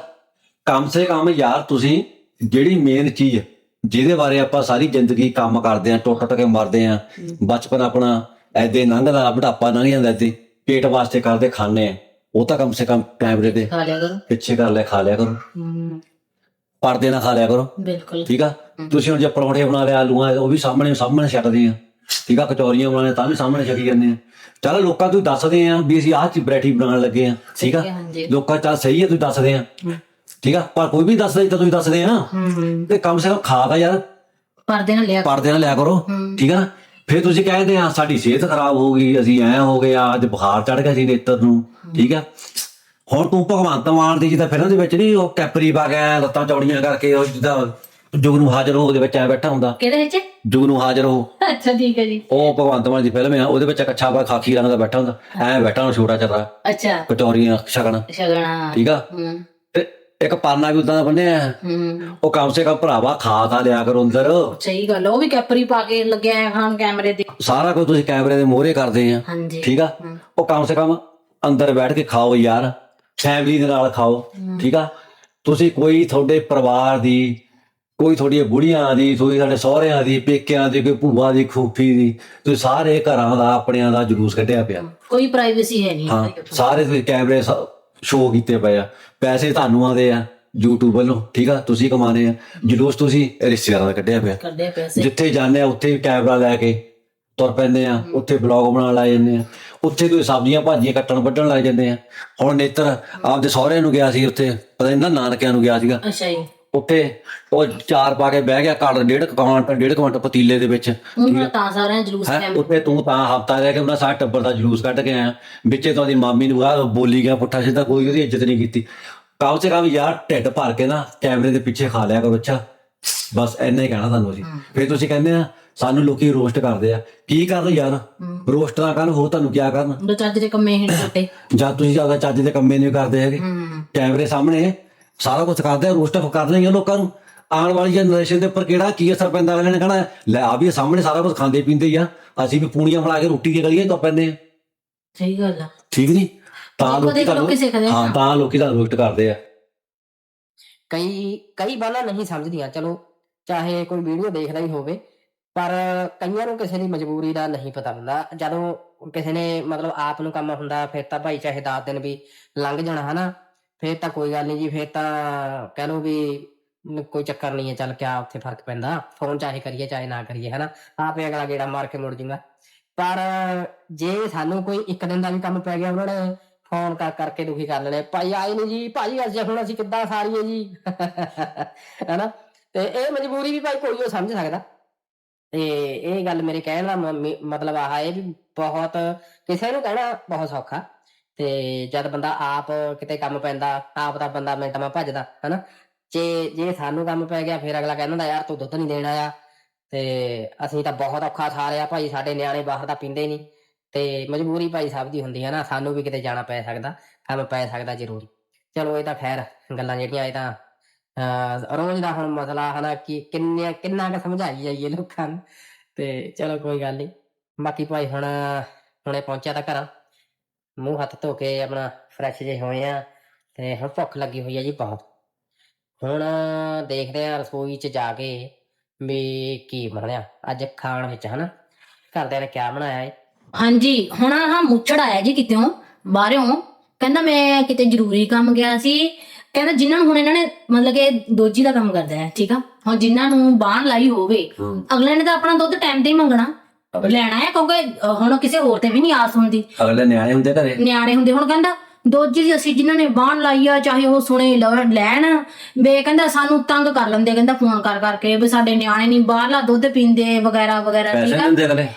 ਕਮ ਸੇ ਕਮ ਯਾਰ ਤੁਸੀਂ ਜਿਹੜੀ ਮੇਨ ਚੀਜ਼ ਜਿਹਦੇ ਬਾਰੇ ਆਪਾਂ ਸਾਰੀ ਜ਼ਿੰਦਗੀ ਕੰਮ ਕਰਦੇ ਆ ਟੁੱਟ ਟੁੱਟ ਕੇ ਮਰਦੇ ਆ ਬਚਪਨ ਆਪਣਾ ਐਦੇ ਲੰਘਦਾ ਬੁਢਾਪਾ ਲੰਘ ਜਾਂਦਾ ਐਦੇ ਪੇਟ ਵਾਸਤੇ ਕਰਦੇ ਖਾਣੇ ਆ। ਉਹ ਤਾਂ ਕਮ ਸੇ ਕਮ ਕੈਮਰੇ ਦੇ ਖਾ ਲਿਆ ਕਰੋ। ਪਿੱਛੇ ਕਰ ਲਿਆ ਖਾ ਲਿਆ ਕਰੋ। ਹੂੰ। ਪਰਦੇ ਨਾਲ ਖਾ ਲਿਆ ਕਰੋ। ਬਿਲਕੁਲ। ਠੀਕ ਆ? ਤੁਸੀਂ ਹੁਣ ਜੇ ਪਰੌਂਠੇ ਬਣਾ ਲਿਆ ਆਲੂਆਂ ਉਹ ਵੀ ਸਾਹਮਣੇ ਸਾਹਮਣੇ ਛੱਡਦੇ ਆ। ਠੀਕ ਆ ਕਚੌਰੀਆਂ ਬਣਾਉਣੇ ਤਾਂ ਵੀ ਸਾਹਮਣੇ ਛਕੀ ਜਾਂਦੇ ਆ। ਚੱਲ ਲੋਕਾਂ ਨੂੰ ਦੱਸਦੇ ਆ ਵੀ ਅਸੀਂ ਆਹ ਚੀ ਬਰੈਠੀ ਬਣਾਉਣ ਲੱਗੇ ਆ ਠੀਕ ਆ? ਹੈ, ਹਾਂਜੀ। ਲੋਕਾਂ ਚੱਲ ਸਹੀ ਆ ਤੁਸੀਂ ਦੱਸਦੇ ਆ। ਠੀਕ ਆ ਪਰ ਕੋਈ ਵੀ ਦੱਸਦਾ ਤਾਂ ਤੁਸੀਂ ਦੱਸਦੇ ਆ ਹੂੰ ਤੇ ਕਮ ਸੇ ਕਮ ਖਾ ਤਾਂ ਯਾਰ। ਪਰਦੇ ਨਾਲ ਲਿਆ ਪਰਦੇ ਨਾਲ ਲਿਆ ਕਰੋ ਠੀਕ ਆ? ਨਾ ਫਿਰ ਤੁਸੀਂ ਕਹਿੰਦੇ ਆ ਸਾਡੀ ਸਿਹਤ ਖਰਾਬ ਹੋ ਗਈ ਅਸੀਂ ਐ ਹੋ ਗਏ ਆ ਅੱਜ ਬੁਖਾਰ ਚੜ ਗਿਆ ਸੀ ਨੇਤਰ ਨੂੰ ਠੀਕ ਆ? ਹੁਣ ਤੂੰ ਭਗਵੰਤ ਮਾਨ ਦੀ ਜਿੱਦਾਂ ਫਿਲਮ ਦੇ ਵਿੱਚ ਨਹੀਂ ਉਹ ਕੈਪਰੀ ਪਾ ਕੇ ਐਂ ਲੱਤਾਂ ਚੌੜੀਆਂ ਕਰਕੇ ਉਹ ਜਿੱਦਾਂ ਜੁਗ ਨੂੰ ਹਾਜ਼ਰ ਹੋ ਦੇ ਵਿੱਚ ਐ ਬੈਠਾ ਹੁੰਦਾ। ਕਿਹਦੇ ਵਿੱਚ? ਜੁਗ ਨੂੰ ਹਾਜ਼ਰ ਹੋ। ਅੱਛਾ ਠੀਕ ਹੈ ਜੀ। ਉਹ ਭਗਵੰਤ ਮਾਨ ਦੀ ਫਿਲਮ ਆ ਉਹਦੇ ਵਿੱਚ ਇੱਕ ਅੱਛਾ ਬਾ ਖਾਕੀ ਰੰਗ ਦਾ ਬੈਠਾ ਹੁੰਦਾ। ਐ ਬੈਠਾ ਹੁੰਦਾ ਛੋਟਾ ਚੱਰਾ ਅੱਛਾ। ਕਟੋਰੀਆਂ ਛਕਣ ਸ਼ਗਣਾ ਠੀਕ ਆ? ਤੇ ਇੱਕ ਪਾਨਾ ਵੀ ਉਦਾਂ ਦਾ ਬੰਨਿਆ ਉਹ ਕਮ ਸੇ ਕਮ ਭਰਾਵਾ ਖਾ ਖਾ ਲਿਆ ਕਰੋ ਅੰਦਰ। ਸਹੀ ਗੱਲ ਉਹ ਵੀ ਕੈਪਰੀ ਪਾ ਕੇ ਲੱਗਿਆ ਹੈ ਖਾਨ ਕੈਮਰੇ ਦੇ ਸਾਰਾ ਕੁਝ ਤੁਸੀਂ ਕੈਮਰੇ ਦੇ ਮੋਹਰੇ ਕਰਦੇ ਆ। ਠੀਕ ਆ? ਉਹ ਕਮ ਸੇ ਕਮ ਅੰਦਰ ਬੈਠ ਕੇ ਖਾਓ ਯਾਰ। ਫੈਮਿਲੀ ਦੇ ਨਾਲ ਖਾਓ। ਠੀਕ ਆ? ਤੁਸੀਂ ਕੋਈ ਤੁਹਾਡੇ ਪਰਿਵਾਰ ਦੀ ਕੋਈ ਤੁਹਾਡੀਆਂ ਬੁੜੀਆਂ ਦੀ ਕੋਈ ਸਾਡੇ ਸਹੁਰਿਆਂ ਦੀ ਪੇਕਿਆਂ ਦੀ ਕੋਈ ਭੂਆ ਦੀ ਖੂਫੀ ਦੀ ਤੁਸੀਂ ਸਾਰੇ ਘਰਾਂ ਦਾ ਆਪਣਿਆਂ ਦਾ ਜਲੂਸ ਕੱਢਿਆ ਪਿਆ। ਕੋਈ ਪ੍ਰਾਈਵੇਸੀ ਹੈ ਨਹੀਂ ਹਾਂ ਸਾਰੇ ਤੁਸੀਂ ਕੈਮਰੇ ਸ਼ੋਅ ਕੀਤੇ ਪਏ ਆ। ਪੈਸੇ ਤੁਹਾਨੂੰ ਆਦੇ ਆ YouTube ਵੱਲੋਂ ਠੀਕ ਆ? ਤੁਸੀਂ ਕਮਾਣੇ ਆ। ਜਲੂਸ ਤੁਸੀਂ ਰਿਸ਼ਤੇਦਾਰਾਂ ਦਾ ਕੱਢਿਆ ਪਿਆ। ਕਰਦੇ ਪੈਸੇ ਜਿੱਥੇ ਜਾਂਦੇ ਆ ਉੱਥੇ ਕੈਮਰਾ ਲੈ ਕੇ ਤੁਰ ਪੈਂਦੇ ਆ ਉੱਥੇ ਬਲੌਗ ਬਣਾਉਣ ਲੱਗ ਜਾਂਦੇ ਆ। ਉੱਥੇ ਕੋਈ ਸਬਜ਼ੀਆਂ ਭਾਜੀਆਂ ਕੱਟਣ ਵੱਢਣ ਲੱਗ ਜਾਂਦੇ ਆ। ਹੁਣ ਨੇਤਰ ਆਪਦੇ ਸਹੁਰਿਆਂ ਨੂੰ ਗਿਆ ਸੀ ਉੱਥੇ ਪਤਾ ਨਹੀਂ ਨਾ ਨਾਨਕਿਆਂ ਨੂੰ ਗਿਆ ਸੀਗਾ। ਅੱਛਾ ਜੀ। ਉੱਥੇ ਉਹ ਚਾਰ ਪਾ ਕੇ ਬਹਿ ਗਿਆ ਘੜ ਡੇਢ ਕੁਆਂਟਲ ਡੇਢ ਕੁਆਂਟਲ ਪਤੀਲੇ ਦੇ ਵਿੱਚ। ਉਹਨਾਂ ਤਾਂ ਸਾਰਿਆਂ ਨੇ ਜਲੂਸ ਹੈਂ? ਉੱਥੇ ਤੂੰ ਤਾਂ ਹਫਤਾ ਰਹਿ ਕੇ ਉਹਨਾਂ ਸਾਰੇ ਟੱਬਰ ਦਾ ਜਲੂਸ ਕੱਢ ਕੇ ਆਇਆ। ਵਿੱਚੇ ਤਾਂ ਉਹਦੀ ਮਾਮੀ ਨੂੰ ਆ ਬੋਲੀ ਗਿਆ ਪੁੱਠਾ ਸਿੱਧਾ ਕੋਈ ਉਹਦੀ ਇੱਜ਼ਤ ਨਹੀਂ ਕੀਤੀ। ਕਾਉ ਸੇ ਕਾਮ ਯਾਰ ਢਿੱਡ ਭਰ ਕੇ ਨਾ ਕੈਮਰੇ ਦੇ ਪਿੱਛੇ ਖਾ ਲਿਆ ਕਰੋ ਅੱਛਾ? ਬਸ ਇੰਨਾ ਹੀ ਕਹਿਣਾ ਤੁਹਾਨੂੰ ਅਸੀਂ। ਫਿਰ ਤੁਸੀਂ ਕਹਿੰਦੇ ਆ ਸਾਨੂੰ ਲੋਕੀ ਰੋਸਟ ਕਰਦੇ ਆ। ਕੀ ਕਰਨ ਯਾਰ? ਰੋਸਟ ਨਾ ਕਰਨ ਹੋਰ ਤੁਹਾਨੂੰ ਕੀ ਕਰਨ? ਦੋ ਚੱਜ ਦੇ ਕੰਮੇ ਹੀ ਛੋਟੇ ਜਾਂ ਤੁਸੀਂ ਜ਼ਿਆਦਾ ਚੱਜ ਦੇ ਕੰਮੇ ਨਹੀਂ ਕਰਦੇ ਹੈਗੇ। ਹੂੰ। ਕੈਮਰੇ ਸਾਹਮਣੇ ਸਾਰਾ ਕੁਝ ਕਰਦੇ ਆ ਰੋਸਟ ਕਰ ਲੈਂਗੇ ਲੋਕਾਂ ਨੂੰ। ਆਉਣ ਵਾਲੀ ਜਨਰੇਸ਼ਨ ਦੇ ਉੱਪਰ ਕਿਹੜਾ ਕੀ ਅਸਰ ਪੈਂਦਾ ਅਗਲੇ ਨੇ ਕਹਣਾ ਲੈ ਆ ਵੀ ਸਾਹਮਣੇ ਸਾਰਾ ਕੁਝ ਖਾਂਦੇ ਪੀਂਦੇ ਹੀ ਆ ਅਸੀਂ ਵੀ ਪੂਣੀਆਂ ਬਣਾ ਕੇ ਰੋਟੀ ਦੀ ਗਲੀਏ ਤੋਂ ਪੈਂਦੇ ਆ ਸਹੀ ਗੱਲ ਆ। ਠੀਕ ਨਹੀਂ ਤਾਂ ਲੋਕੀ ਤੁਹਾਨੂੰ ਲੋਕੀ ਸਿੱਖਦੇ ਆ। ਹਾਂ ਤਾਂ ਲੋਕੀ ਤੁਹਾਨੂੰ ਰੋਸਟ ਕਰਦੇ ਆ। ਕਈ ਕਈ ਬਾਲਾਂ ਨਹੀਂ ਸਮਝਦੀਆਂ ਚਲੋ ਚਾਹੇ ਕੋਈ ਵੀਡੀਓ ਦੇਖਦਾ ਹੀ ਹੋਵੇ ਪਰ ਕਈਆਂ ਨੂੰ ਕਿਸੇ ਦੀ ਮਜਬੂਰੀ ਦਾ ਨਹੀਂ ਪਤਾ ਹੁੰਦਾ। ਜਦੋਂ ਕਿਸੇ ਨੇ ਮਤਲਬ ਆਪ ਨੂੰ ਕੰਮ ਹੁੰਦਾ ਫਿਰ ਤਾਂ ਭਾਈ ਚਾਹੇ 10 ਦਿਨ ਵੀ ਲੰਘ ਜਾਣਾ ਹਨਾ? ਫੇਰ ਤਾਂ ਕੋਈ ਗੱਲ ਨਹੀਂ ਜੀ, ਫਿਰ ਤਾਂ ਕਹਿ ਲਓ ਵੀ ਨ- ਕੋਈ ਚੱਕਰ ਨਹੀਂ ਹੈ, ਚੱਲ ਕਿਆ ਉੱਥੇ ਫ਼ਰਕ ਪੈਂਦਾ। ਫੋਨ ਚਾਹੇ ਕਰੀਏ, ਚਾਹੇ ਨਾ ਕਰੀਏ, ਹਨਾ? ਆਪੇ ਅਗਲਾ ਗੇੜਾ ਮਾਰ ਕੇ ਮੁੜ ਜੂਗਾ। ਪਰ ਜੇ ਸਾਨੂੰ ਕੋਈ ਇੱਕ ਦਿਨ ਦਾ ਵੀ ਕੰਮ ਪੈ ਗਿਆ, ਉਹਨਾਂ ਨੇ ਫੋਨ ਕਰ, ਕਰਕੇ ਦੁਖੀ ਕਰ ਲੈਣੇ। ਭਾਈ ਆਏ ਨਹੀਂ ਜੀ, ਭਾਈ ਅੱਜ ਹੁਣ ਅਸੀਂ ਕਿੱਦਾਂ ਸਾਰੀਏ ਜੀ? ਹਨਾ? ਤੇ ਇਹ ਮਜਬੂਰੀ ਵੀ ਭਾਈ ਕੋਈ ਉਹ ਸਮਝ ਸਕਦਾ। ਤੇ ਇਹ ਗੱਲ ਮੇਰੇ ਕਹਿਣ ਦਾ ਮ- ਮ- ਮਤਲਬ ਆਹ ਹੈ ਵੀ ਬਹੁਤ, ਕਿਸੇ ਨੂੰ ਕਹਿਣਾ ਬਹੁਤ ਸੌਖਾ। ਤੇ ਜਦ ਬੰਦਾ ਆਪ ਕਿਤੇ ਕੰਮ ਪੈਂਦਾ, ਆਪ ਦਾ ਬੰਦਾ ਮਿੰਟਾਂ ਮਾ ਭੱਜਦਾ, ਹਨਾ? ਜੇ ਜੇ ਸਾਨੂੰ ਕੰਮ ਪੈ ਗਿਆ, ਫਿਰ ਅਗਲਾ ਕਹਿੰਦਾ ਯਾਰ ਤੂੰ ਦੁੱਧ ਨਹੀਂ ਦੇਣ ਆਇਆ। ਤੇ ਅਸੀਂ ਤਾਂ ਬਹੁਤ ਔਖਾ ਖਾ ਰਿਆ ਭਾਈ, ਸਾਡੇ ਨਿਆਣੇ ਬਾਹਰ ਦਾ ਪੀਂਦੇ ਨਹੀਂ ਤੇ ਮਜਬੂਰੀ ਭਾਈ ਸਭ ਦੀ ਹੁੰਦੀ ਹੈ ਨਾ, ਸਾਨੂੰ ਵੀ ਕਿਤੇ ਜਾਣਾ ਪੈ ਸਕਦਾ, ਕੰਮ ਪੈ ਸਕਦਾ ਜ਼ਰੂਰੀ। ਚਲੋ, ਇਹ ਤਾਂ ਖੈਰ ਗੱਲਾਂ ਜਿਹੜੀਆਂ, ਇਹ ਤਾਂ, ਅਹ, ਰੋਜ਼ ਦਾ ਹੁਣ ਮਸਲਾ, ਹਨਾ, ਕਿ ਕਿੰਨੇ, ਕਿੰਨਾ ਕੁ ਸਮਝਾਈ ਜਾਈਏ ਲੋਕਾਂ ਨੂੰ। ਤੇ ਚਲੋ, ਕੋਈ ਗੱਲ ਨਹੀਂ ਬਾਕੀ ਭਾਈ ਹੁਣ, ਹੁਣੇ ਪਹੁੰਚਿਆ ਤਾਂ ਘਰਾਂ। ਮੂੰਹ ਹੱਥ ਧੋ ਕੇ ਆਪਣਾ ਫਰੈਸ਼ ਜੇ ਹੋਏ ਆ ਤੇ ਹੁਣ ਭੁੱਖ ਲੱਗੀ ਹੋਈ ਆ ਜੀ ਬਹੁਤ। ਹੁਣ ਦੇਖਦੇ ਆ ਰਸੋਈ 'ਚ ਜਾ ਕੇ ਵੀ ਕੀ ਬਣਿਆ। ਅੱਜ ਖਾਣ ਵਿੱਚ ਹਨਾ ਘਰਦਿਆਂ ਨੇ ਕਿਆ ਬਣਾਇਆ ਹੈ ਹਾਂਜੀ ਹੁਣ ਆਹ ਮੁੱਛੜ ਆਇਆ ਜੀ ਕਿਤੇੋਂ ਬਾਹਰੋਂ। ਕਹਿੰਦਾ ਮੈਂ ਕਿਤੇ ਜ਼ਰੂਰੀ ਕੰਮ ਗਿਆ ਸੀ। ਕਹਿੰਦਾ ਜਿਨ੍ਹਾਂ ਨੂੰ ਹੁਣ ਇਹਨਾਂ ਨੇ ਮਤਲਬ ਕਿ ਦੋਜੀ ਦਾ ਕੰਮ ਕਰਦਾ ਹੈ ਠੀਕ ਆ? ਹੁਣ ਜਿਨ੍ਹਾਂ ਨੂੰ ਬਾਹਰ ਲਾਈ ਹੋਵੇ ਅਗਲੇ ਨੇ ਤਾਂ ਆਪਣਾ ਦੁੱਧ ਟਾਈਮ ਤੇ ਹੀ ਮੰਗਣਾ। ਲੈਣਾ ਹੈ ਕਿਉਂਕਿ ਹੁਣ ਕਿਸੇ ਹੋਰ ਤੇ ਵੀ ਨਹੀਂ ਆਸ ਹੁੰਦੀ। ਅਗਲੇ ਨਿਆਣੇ ਹੁੰਦੇ ਘਰੇ? ਨਿਆਣੇ ਹੁੰਦੇ ਹੁਣ ਕਹਿੰਦਾ ਦੋਜੀ ਦੀ ਅਸੀਂ ਜਿਨ੍ਹਾਂ ਨੇ ਬਾਹਰ ਲਾਈ ਆ ਚਾਹੇ ਉਹ ਸੁਣੇ ਲੈਣ ਵੇ ਕਹਿੰਦਾ ਸਾਨੂੰ ਤੰਗ ਕਰ ਲੈਂਦੇ ਕਹਿੰਦਾ ਫੋਨ ਕਰ ਕਰਕੇ ਵੀ ਸਾਡੇ ਨਿਆਣੇ ਨਹੀਂ ਬਾਹਰਲਾ ਦੁੱਧ ਪੀਂਦੇ ਵਗੈਰਾ ਵਗੈਰਾ ਠੀਕ ਆ?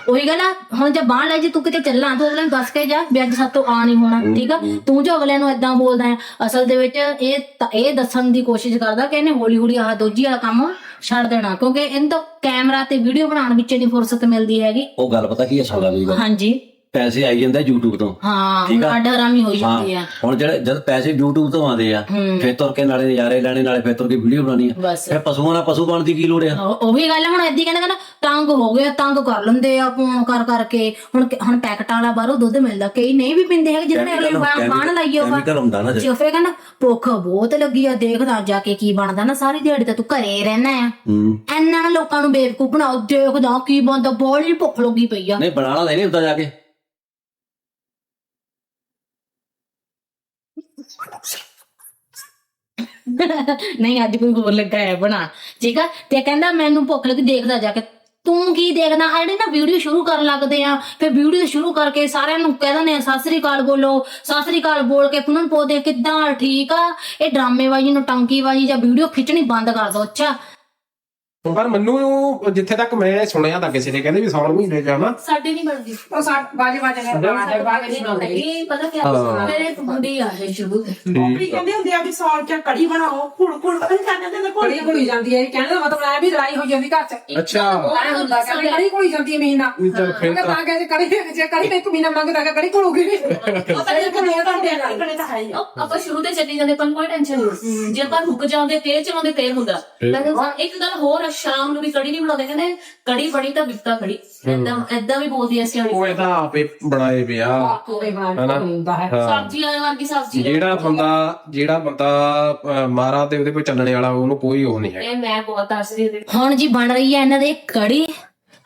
ਉਹੀ ਗੱਲ ਆ ਹੁਣ ਜੇ ਬਾਹਰ ਲੈ ਜੇ ਤੂੰ ਕਿਤੇ ਚੱਲਾਂ ਤੂੰ ਅਗਲੇ ਨੂੰ ਦੱਸ ਕੇ ਜਾ ਵੀ ਅੱਜ ਸਾਤੋਂ ਆ ਨਹੀਂ ਹੋਣਾ ਠੀਕ ਆ? ਤੂੰ ਜੋ ਅਗਲੇ ਨੂੰ ਇਦਾਂ ਬੋਲਦਾ ਹੈ ਅਸਲ ਦੇ ਵਿੱਚ ਇਹ ਇਹ ਦੱਸਣ ਦੀ ਕੋਸ਼ਿਸ਼ ਕਰਦਾ ਕਿ ਇਹਨੇ ਹੌਲੀ ਹੌਲੀ ਆਹ ਦੋਜੀ ਵਾਲਾ ਕੰਮ ਛੱਡ ਦੇਣਾ ਕਿਉਂਕਿ ਇਹਨੂੰ ਤਾਂ ਕੈਮਰਾ ਤੇ ਵੀਡੀਓ ਬਣਾਉਣ ਵਿੱਚ ਨਹੀਂ ਫੁਰਸਤ ਮਿਲਦੀ ਹੈਗੀ। ਉਹ ਗੱਲ ਪਤਾ ਕੀ ਹੈ ਸਾਲਾ ਵੀ ਗੱਲ। ਹਾਂਜੀ। ਪੈਸੇ ਆਈ ਜਾਂਦੇ YouTube ਤੋਂ। ਹਾਂ ਠੀਕ ਆ। ਅੱਡ ਹਰਾਮੀ ਹੋਈ ਜਾਂਦੀ ਆ। ਹਾਂ ਹੁਣ ਜਿਹੜੇ ਜਦ ਪੈਸੇ YouTube ਤੋਂ ਆਉਂਦੇ ਆ ਹੂੰ। ਫਿਰ ਤੁਰ ਕੇ ਨਾਲੇ ਨਜ਼ਾਰੇ ਲੈਣੇ ਨਾਲੇ ਫਿਰ ਤੁਰ ਕੇ ਵੀਡੀਓ ਬਣਾਉਣੀ ਆ। ਫਿਰ ਪਸ਼ੂਆਂ ਨਾਲ ਪਸ਼ੂ ਬਣਨ ਦੀ ਕੀ ਲੋੜ ਆ? ਉਹ ਗੱਲ ਹੁਣ ਏਦੀ ਕਹਿੰਦਾ ਕਹਿੰਦਾ ਤੰਗ ਹੋ ਗਿਆ ਤੰਗ ਕਰ ਲੈਂਦੇ ਆ ਫੋਨ ਕਰ ਕਰਕੇ। ਹੁਣ ਹੁਣ ਪੈਕਟਾਂ ਵਾਲਾ ਬਾਹਰੋਂ ਦੁੱਧ ਮਿਲਦਾ ਕਈ ਨਹੀਂ ਵੀ ਪੀਂਦੇ ਹੈਗੇ ਜਿਹਨਾਂ ਨੇ ਅਗਲੇ ਬਾਣ ਲਾਈ ਹੋਗਾ ਕੈਮੀਕਲ ਹੁੰਦਾ ਨਾ ਜੇ। ਚੋਫੇ ਕਹਿੰਦਾ ਭੁੱਖ ਬਹੁਤ ਲੱਗੀ ਆ ਦੇਖਦਾ ਜਾ ਕੇ ਕੀ ਬਣਦਾ ਨਾ ਸਾਰੀ ਦਿਹਾੜੀ ਤਾਂ ਤੂੰ ਘਰੇ ਰਹਿਣਾ ਆ। ਹੂੰ। ਐਨਾ ਲੋਕਾਂ ਨੂੰ ਬੇਵਕੂਫ ਬਣਾਓ ਦੇਖਦਾ ਕੀ ਬਣਦਾ ਬੋਲੀ ਭੁੱਖ ਲੱਗੀ ਪਈ ਆ। ਨਹੀਂ ਬਣਾਣਾ ਨਹੀਂ ਹੁੰਦਾ ਜਾ ਕੇ। ਨਹੀਂ, ਅੱਜ ਕੋਈ ਹੋਰ ਲੱਗਾ ਹੈ ਬਣਾ। ਠੀਕ ਆ? ਤੇ ਕਹਿੰਦਾ, ਮੈਨੂੰ ਭੁੱਖ ਲੱਗੀ, ਦੇਖਦਾ ਜਾ ਕੇ। ਤੂੰ ਕੀ ਦੇਖਦਾ? ਆ ਜਿਹੜੇ ਨਾ ਵੀਡੀਓ ਸ਼ੁਰੂ ਕਰਨ ਲੱਗਦੇ ਆ, ਫਿਰ ਵੀਡੀਓ ਸ਼ੁਰੂ ਕਰਕੇ ਸਾਰਿਆਂ ਨੂੰ ਕਹਿ ਦਿੰਦੇ ਆ, ਸਤਿ ਸ੍ਰੀ ਅਕਾਲ ਬੋਲੋ, ਸਤਿ ਸ੍ਰੀ ਅਕਾਲ ਬੋਲ ਕੇ ਪੁਨਨ ਪੋਦੇ ਕਿੱਦਾਂ ਠੀਕ ਆ? ਇਹ ਡਰਾਮੇਬਾਜ਼ੀ ਨੂੰ ਟੰਕੀਬਾਜ਼ੀ ਜਾਂ ਵੀਡੀਓ ਖਿੱਚਣੀ ਬੰਦ ਕਰ ਦੋ। ਅੱਛਾ ਪਰ ਮੈਨੂੰ ਜਿੱਥੇ ਤੱਕ ਮੈਂ ਸੁਣਿਆ ਤਾਂ ਕਿਸੇ ਨੇ ਕਹਿੰਦੇ ਵੀ ਸੌਣ ਮਹੀਨੇ ਜਾਣਾ। ਸਾਡੇ ਨਹੀਂ ਬਣਦੀ। ਉਹ ਸਾਡ ਬਾਜੇ ਬਾਜੇ ਨੇ ਬਾਜੇ ਬਾਜੇ ਨਹੀਂ ਬਣਦੇ ਇਹ ਪਤਾ ਕੀ ਹਾਂ। ਮੇਰੇ ਮੁੰਡੀ ਆ ਇਹ ਸ਼ੁਰੂ ਤੋਂ ਕੀ ਕਹਿੰਦੇ ਹੁੰਦੇ ਆ ਵੀ ਸੌਲ ਚ ਕੜੀ ਬਣਾਓ ਕੁੜ ਕੁੜ ਪਤਾ ਨਹੀਂ ਕਹਿੰਦੇ ਨੇ ਕੜੀ ਕੁੜੀ ਜਾਂਦੀ ਹੈ ਕਹਿਣ ਦਾ ਮਤਲਬ ਐ ਵੀ ਲੜਾਈ ਹੋ ਜਾਂਦੀ ਘਰ ਚ। ਅੱਛਾ। ਐ ਹੁੰਦਾ ਕਿ ਕੜੀ ਕੁੜੀ ਜਾਂਦੀ ਹੈ ਮਹੀਨਾ। ਚਲ ਫਿਰ ਤਾਂ ਕਹਿੰਦੇ ਕੜੀ ਜੇ ਕੜੀ ਤੇ ਇੱਕ ਮਹੀਨਾ ਮੰਗਦਾ ਕਿ ਕੜੀ ਨਹੀਂ ਉਹ ਤਾਂ ਇਹ ਕੜੀ ਕੜੀ ਤਾਂ ਹੈ ਹੀ ਆ। ਆਪਾਂ ਸ਼ੁਰੂ ਤੇ ਚੱਲੀ ਜਾਂਦੇ ਪਰ ਕੋਈ ਟੈਨਸ਼ਨ ਨਹੀਂ। ਜੇ ਆਪਾਂ ਰੁਕ ਜਾਂਦੇ ਤੇਲ ਚਲਾਉਂਦੇ ਤੇਲ ਹੁੰਦਾ। ਤਾਂ ਇੱਕ ਗੱਲ ਹੋਰ ਆ, ਸ਼ਾਮ ਨੂੰ ਵੀ ਕੜੀ ਨਹੀਂ ਬਣਾਉਂਦੇ ਕਹਿੰਦੇ ਕੜੀ ਬਣੀ ਤਾਂ ਵਿਕਤਾ ਖੜੀ ਏਦਾਂ ਏਦਾਂ ਵੀ ਬੋਲਦੀ ਐ ਸਿਆਣੀ। ਉਹ ਇਹਦਾ ਆਪੇ ਬਣਾਏ ਪਿਆ ਕੋਈ ਬਾਤ ਹਨਾ? ਹੁੰਦਾ ਹੈ। ਹਾਂ। ਸਬਜ਼ੀ ਵਾਲੇ ਵਰਗੀ ਸਬਜ਼ੀ। ਜਿਹੜਾ ਬੰਦਾ ਜਿਹੜਾ ਬੰਦਾ ਮਾਰਾ ਤੇ ਉਹਦੇ ਕੋਈ ਚੱਲਣੇ ਵਾਲਾ ਉਹਨੂੰ ਕੋਈ ਉਹ ਨਹੀਂ ਹੈ ਇਹ ਮੈਂ ਬਹੁਤ ਦੱਸਦੀ ਹਾਂ ਹੁਣ ਜੀ ਬਣ ਰਹੀ ਹੈ ਇਹਨਾਂ ਦੇ ਕੜੀ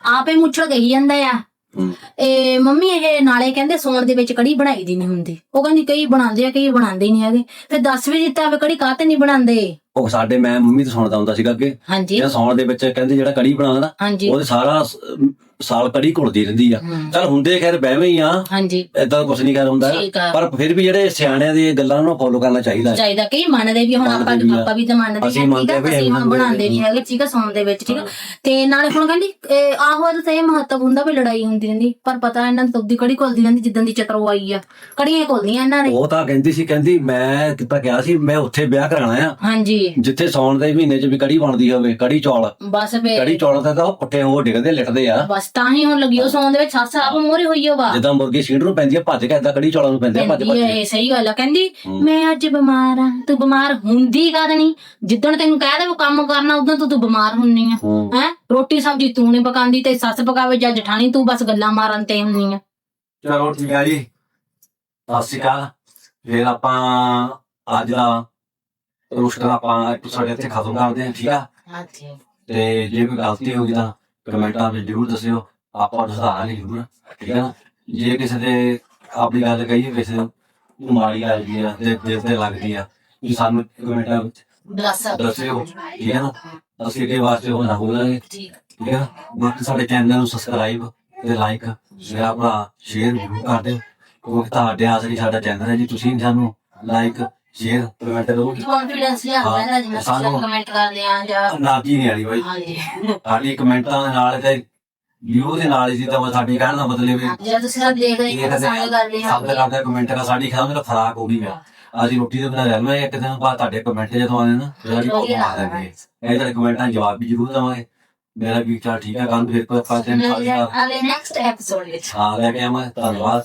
ਆਪੇ ਮੁੱਛੜ ਕਹੀ ਜਾਂਦਾ ਆ। ਇਹ ਮੰਮੀ ਇਹ ਨਾਲੇ ਕਹਿੰਦੇ ਸੌਣ ਦੇ ਵਿੱਚ ਕੜੀ ਬਣਾਈ ਦੀ ਨਹੀਂ ਹੁੰਦੀ। ਉਹ ਕਹਿੰਦੀ ਕਈ ਬਣਾਉਂਦੇ ਆ ਕਈ ਬਣਾਉਂਦੇ ਨਹੀਂ ਹੈਗੇ। ਫਿਰ ਦੱਸ ਵੀ ਦਿੱਤਾ ਵੀ ਕੜੀ ਕਾਹਤੇ ਨਹੀਂ ਬਣਾਉਂਦੇ? ਉਹ ਸਾਡੇ ਮੈਂ ਮੰਮੀ ਤੋਂ ਸੁਣਦਾ ਹੁੰਦਾ ਸੀਗਾ ਅੱਗੇ ਹਾਂਜੀ। ਜਿਹੜਾ ਸੌਣ ਦੇ ਵਿੱਚ ਕਹਿੰਦੇ ਜਿਹੜਾ ਕੜੀ ਬਣਾਉਂਦਾ ਨਾ ਹਾਂਜੀ। ਉਹਦੇ ਸਾਰਾ ਸ- ਸਾਲ ਕੜੀ ਘੁਲਦੀ ਰਹਿੰਦੀ ਆ। ਚਲ ਹੁੰਦੇ ਖੈਰ ਬਹਿਵੇਂ ਹੀ ਆ। ਹਾਂਜੀ। ਏਦਾਂ ਕੁਝ ਨਹੀਂ ਕਰ ਹੁੰਦਾ। ਠੀਕ ਆ। ਪਰ ਫਿਰ ਵੀ ਜਿਹੜੇ ਸਿਆਣਿਆਂ ਦੀਆਂ ਗੱਲਾਂ ਨੂੰ ਫੋਲੋ ਕਰਨਾ ਚਾਹੀਦਾ। ਹੈ। ਚਾਹੀਦਾ। ਕਈ ਮੰਨਦੇ ਵੀ ਹੁਣ ਆਪਾਂ ਮੰਨਦੇ ਵੀ ਆ। ਆਪਾਂ ਵੀ ਤਾਂ ਮੰਨਦੇ ਅਸੀਂ ਹਾਂ ਠੀਕ ਮੰਨਦੇ ਆ ਵੀ ਅਸੀਂ ਹੁਣ ਬਣਾਉਂਦੇ ਨਹੀਂ ਹੈਗੇ। ਠੀਕ ਆ ਸੌਣ ਦੇ ਵਿੱਚ। ਠੀਕ ਆ। ਤੇ ਨਾਲੇ ਹੁਣ ਕਹਿੰਦੀ ਇਹ ਆਹੋ ਇਹਦਾ ਤਾਂ ਇਹ ਮਹੱਤਵ ਹੁੰਦਾ ਵੀ ਲੜਾਈ ਹੁੰਦੀ ਰਹਿੰਦੀ। ਪਰ ਪਤਾ ਇਹਨਾਂ ਨੂੰ ਤਬਦੀ ਕੜੀ ਘੁਲਦੀ ਰਹਿੰਦੀ ਜਿੱਦਾਂ ਦੀ ਚਤਰੋ ਆਈ ਆ। ਕੜੀਆਂ ਘੁਲਦੀਆਂ ਇਹਨਾਂ ਨੇ। ਉਹ ਤਾਂ ਕਹਿੰਦੀ ਸੀ ਕਹਿੰਦੀ ਮੈਂ ਕਿਤਾ ਕਿਹਾ ਸੀ ਮੈਂ ਉੱਥੇ ਵਿਆਹ ਕਰਾਣਾ ਆ। ਹਾਂਜੀ। ਜਿੱਥੇ ਸੌਣ ਦੇ ਮਹੀਨੇ 'ਚ ਵੀ ਕੜੀ ਬਣਦੀ ਹੋਵੇ ਕੜੀ ਚੌਲ। ਬਸ ਫੇ ਕੜੀ ਚੌਲ ਤੇ ਤਾਂ ਉਹ ਪੁੱਠੇ ਹੋ ਡਿੱਗਦੇ ਲਿਟਦੇ ਆ। ਬਸ ਤਾਂ ਹੀ ਹੁਣ ਲੱਗੀ ਉਹ ਸੌਣ ਦੇ ਵਿੱਚ ਸੱਸ ਆਪ ਮੋਰੇ ਹੋਈ ਉਹ ਵਾ। ਜਿੱਦਾਂ ਮੁਰਗੀ ਸੀਂਡ ਨੂੰ ਪੈਂਦੀ ਆ ਭੱਜ ਕੇ ਏਦਾਂ ਕੜੀ ਚੌਲਾਂ ਨੂੰ ਪੈਂਦੇ ਆ ਭੱਜ ਭੱਜ ਇਹ ਸਹੀ ਗੱਲ ਆ। ਕਹਿੰਦੀ ਹੂੰ। ਮੈਂ ਅੱਜ ਬਿਮਾਰ ਆ ਤੂੰ ਬਿਮਾਰ ਹੁੰਦੀ ਕਦ ਨਹੀਂ ਜਿੱਦਣ ਤੈਨੂੰ ਕਹਿ ਦੇ ਉਹ ਕੰਮ ਕਰਨਾ ਉਦੋਂ ਤੂੰ ਤੂੰ ਬਿਮਾਰ ਹੁੰਨੀ ਆ। ਹੂੰ। ਹੈ? ਰੋਟੀ ਸਬਜ਼ੀ ਤੂੰ ਨਹੀਂ ਪਕਾਉਂਦੀ ਤੇ ਸੱਸ ਪਕਾਵੇ ਜਾਂ ਜਠਾਣੀ ਤੂੰ ਬਸ ਗੱਲਾਂ ਮਾਰਨ ਤੇ ਹੁੰਨੀ ਆ। ਚਲੋ ਠੀਕ ਆ ਜੀ। ਸਤਿ ਸ਼੍ਰੀ ਅਕਾਲ। ਫਿਰ ਆਪਾਂ ਅੱਜ ਦਾ ਰੋਸਟਰ ਆਪਾਂ ਐਪੀਸੋਡ ਇੱਥੇ ਖਤਮ ਕਰਦੇ ਹਾਂ ਠੀਕ ਆ? ਤੇ ਜੇ ਕੋਈ ਗਲਤੀ ਹੋ ਗਈ ਤਾਂ ਕਮੈਂਟਾਂ ਵਿੱਚ ਜ਼ਰੂਰ ਦੱਸਿਓ ਆਪਾਂ ਨੂੰ ਸੁਧਾਰਾਂਗੇ ਜ਼ਰੂਰ ਠੀਕ ਹੈ ਨਾ? ਜੇ ਕਿਸੇ ਦੇ ਆਪਣੀ ਗੱਲ ਕਹੀਏ ਕਿਸੇ ਨੂੰ ਮਾੜੀ ਲੱਗਦੀ ਆ ਤੇ ਦਿਲ ਤੇ ਲੱਗਦੀ ਆ ਵੀ ਸਾਨੂੰ ਕਮੈਂਟਾਂ ਵਿੱਚ ਦੱਸਿਓ ਠੀਕ ਹੈ ਨਾ? ਅਸੀਂ ਅੱਗੇ ਵਾਸਤੇ ਹੋਣਾ ਹੋਵਾਂਗੇ ਠੀਕ ਠੀਕ ਹੈ ਬਾਕੀ ਸਾਡੇ ਚੈਨਲ ਨੂੰ ਸਬਸਕ੍ਰਾਈਬ ਤੇ ਲਾਈਕ ਮੇਰਾ ਭਰਾ ਸ਼ੇਅਰ ਜ਼ਰੂਰ ਕਰ ਦਿਓ ਕਿਉਂਕਿ ਤੁਹਾਡੇ ਆਸਰੇ ਸਾਡਾ ਚੈਨਲ ਹੈ ਜੀ ਤੁਸੀਂ ਸਾਨੂੰ ਲਾਈਕ ਸ਼ੇਅਰ ਕਮੈਂਟ ਕਰੋ ਕੰਫੀਡੈਂਸ ਲਿਆ ਹਾਂ, ਹੋਇਆ ਜਿਵੇਂ ਸਾਨੂੰ- ਕਮੈਂਟ ਕਰਦੇ ਆ ਜਾਂ ਨਾਜੀ ਨਹੀਂ ਆਲੀ ਬਾਈ। ਹਾਂਜੀ। ਸਾਡੀ ਕਮੈਂਟਾਂ ਦੇ ਨਾਲ ਤੇ ਵਿਊ ਦੇ ਨਾਲ ਜੀ ਤਾਂ ਸਾਡੀ ਕਹਿਣ ਦਾ ਮਤਲਬ ਹੈ ਜੇ ਤੁਸੀਂ ਸਭ ਦੇਖ ਰਹੇ ਇਹ ਹੋ ਤਾਂ ਸਾਨੂੰ ਗੱਲ ਨਹੀਂ ਸਭ ਦੇ ਕਰਦੇ ਕਮੈਂਟ ਕਰ ਸਾਡੀ ਖਾਣ ਦਾ ਫਰਾਕ ਹੋ ਗਈ ਮੈਂ। ਅਸੀਂ ਰੋਟੀ ਦੇ ਬਿਨਾਂ ਰਹਿਣਾ ਇੱਕ ਦਿਨ ਬਾਅਦ ਤੁਹਾਡੇ ਕਮੈਂਟ ਜਦੋਂ ਨਾ ਇਹ ਜਿਹੜੇ ਕਮੈਂਟਾਂ ਜਵਾਬ ਵੀ ਜ਼ਰੂਰ ਦੇਵਾਂਗੇ। ਮੇਰਾ ਵੀ ਚਾਲ ਠੀਕ ਹੈ ਕੱਲ ਫਿਰ ਕੋਈ ਆਪਾਂ ਚੈਨਲ ਅਲੇ ਨੈਕਸਟ ਐਪੀਸੋਡ ਵਿੱਚ। ਹਾਂ ਲੈ ਕੇ ਆਵਾਂ ਧੰਨਵਾਦ।